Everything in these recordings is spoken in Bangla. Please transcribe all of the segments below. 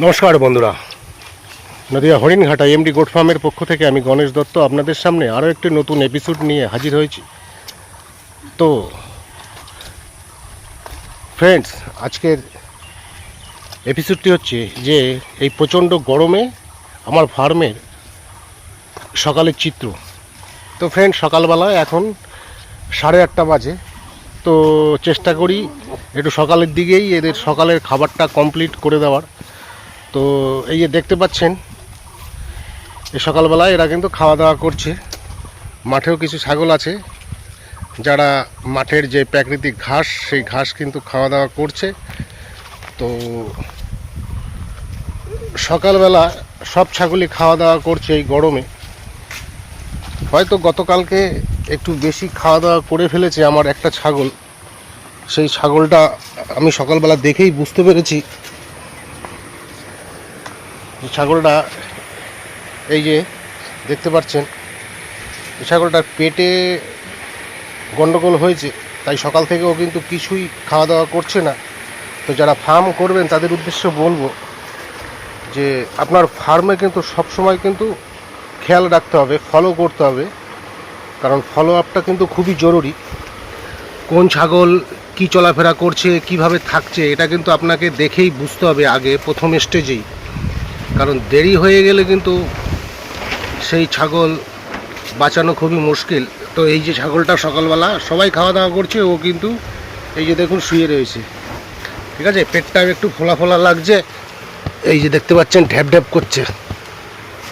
নমস্কার বন্ধুরা। নদিয়া হরিণঘাটা এমডি গোট ফার্মের পক্ষ থেকে আমি গণেশ দত্ত আপনাদের সামনে আরও একটি নতুন এপিসোড নিয়ে হাজির হয়েছি। তো ফ্রেন্ডস আজকের এপিসোডটি হচ্ছে যে এই প্রচণ্ড গরমে আমার ফার্মের সকালের চিত্র। তো ফ্রেন্ড সকালবেলা এখন সাড়ে আটটা বাজে। তো, চেষ্টা করি একটু সকালের দিকেই এদের সকালের খাবারটা কমপ্লিট করে দেওয়ার। তো এই যে দেখতে পাচ্ছেন, এই সকালবেলায় এরা কিন্তু খাওয়া দাওয়া করছে। মাঠেও কিছু ছাগল আছে, যারা মাঠের যে প্রাকৃতিক ঘাস, সেই ঘাস কিন্তু খাওয়া দাওয়া করছে। তো সকালবেলা সব ছাগলই খাওয়া দাওয়া করছে এই গরমে। হয়তো গতকালকে একটু বেশি খাওয়া দাওয়া করে ফেলেছে আমার একটা ছাগল। সেই ছাগলটা আমি সকালবেলা দেখেই বুঝতে পেরেছি ছাগলটা এই যে দেখতে পাচ্ছেন ছাগলটার পেটে গন্ডগোল হয়েছে, তাই সকাল থেকেও কিন্তু কিছুই খাওয়া দাওয়া করছে না। তো যারা ফার্ম করবেন, তাদের উদ্দেশ্যে বলব যে আপনার ফার্মে কিন্তু সবসময় কিন্তু খেয়াল রাখতে হবে ফলো করতে হবে। কারণ ফলো আপটা কিন্তু খুবই জরুরি। কোন ছাগল কি চলাফেরা করছে, কীভাবে থাকছে, এটা কিন্তু আপনাকে দেখেই বুঝতে হবে আগে প্রথম স্টেজেই কারণ দেরি হয়ে গেলে কিন্তু সেই ছাগল বাঁচানো খুবই মুশকিল। তো এই যে ছাগলটা সকালবেলা সবাই খাওয়া দাওয়া করছে, ও কিন্তু এই যে দেখুন শুয়ে রয়েছে। ঠিক আছে? পেটটা একটু ফোলা ফোলা লাগছে। এই যে দেখতে পাচ্ছেন, ঢ্যাপ ঢ্যাপ করছে।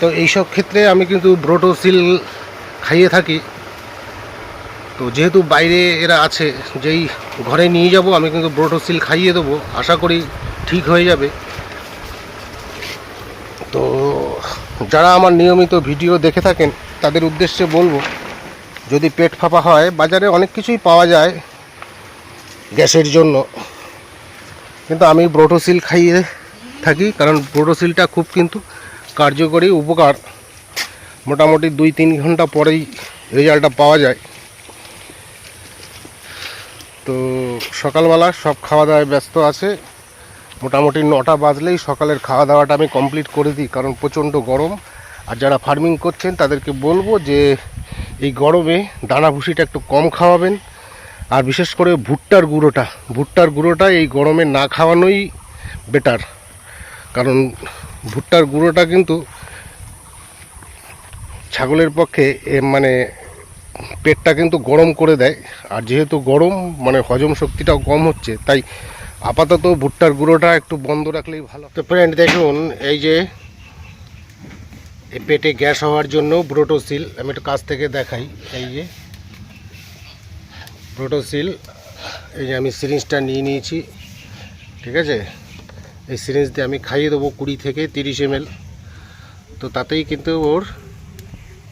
তো এইসব ক্ষেত্রে আমি কিন্তু ব্রোটোসিল খাইয়ে থাকি। তো যেহেতু বাইরে এরা আছে, যেই ঘরে নিয়ে যাব, আমি কিন্তু ব্রোটোসিল খাইয়ে দেবো। আশা করি ঠিক হয়ে যাবে। তো যারা আমার নিয়মিত ভিডিও দেখে থাকেন, তাদের উদ্দেশ্যে বলব, যদি পেট ফাঁপা হয়, বাজারে অনেক কিছুই পাওয়া যায় গ্যাসের জন্য। কিন্তু আমি ব্রোটোসিল খাইয়ে থাকি, কারণ ব্রোটোসিলটা খুব কিন্তু কার্যকরী উপকার। মোটামুটি দুই তিন ঘণ্টা পরেই রেজাল্টটা পাওয়া যায়। তো সকালবেলা সব খাওয়া দাওয়ায় ব্যস্ত আছে। মোটামুটি নটা বাজলেই সকালের খাওয়া দাওয়াটা আমি কমপ্লিট করে দিই, কারণ প্রচণ্ড গরম। আর যারা ফার্মিং করছেন, তাদেরকে বলব যে, এই গরমে দানা ভুসিটা একটু কম খাওয়াবেন। আর বিশেষ করে ভুট্টার গুঁড়োটা ভুট্টার গুঁড়োটা এই গরমে না খাওয়ানোই বেটার কারণ ভুট্টার গুঁড়োটা কিন্তু ছাগলের পক্ষে মানে পেটটা কিন্তু গরম করে দেয়। আর যেহেতু গরম মানে হজম শক্তিটাও কম হচ্ছে, তাই আপাতত ভুট্টার গুঁড়োটা একটু বন্ধ রাখলেই ভালো। তো ফ্রেন্ড দেখুন, এই যে পেটে গ্যাস হওয়ার জন্য ব্রোটোসিল আমি একটু কাছ থেকে দেখাই, এই যে ব্রোটোসিল এই যে আমি সিরিঞ্জটা নিয়ে নিয়েছি, ঠিক আছে? এই সিরিঞ্জ দিয়ে আমি খাইয়ে দেবো কুড়ি থেকে তিরিশ এম তো তাতেই কিন্তু ওর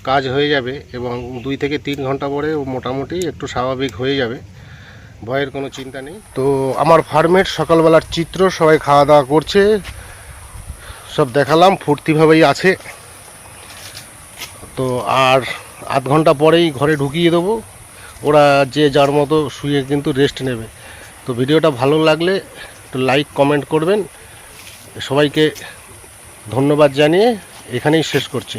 কাজ হয়ে যাবে এবং দুই থেকে তিন ঘণ্টা পরে ও মোটামুটি একটু স্বাভাবিক হয়ে যাবে। ভয়ের কোনো চিন্তা নেই। তো আমার ফার্মের সকালবেলার চিত্র, সবাই খাওয়া দাওয়া করছে। সব দেখালাম ফুর্তিভাবেই আছে। তো আর আধ ঘণ্টা পরেই ঘরে ঢুকিয়ে দেবো। ওরা যে যার মতো শুয়ে কিন্তু রেস্ট নেবে। তো ভিডিওটা ভালো লাগলে একটু লাইক কমেন্ট করবেন। সবাইকে ধন্যবাদ জানিয়ে এখানেই শেষ করছি।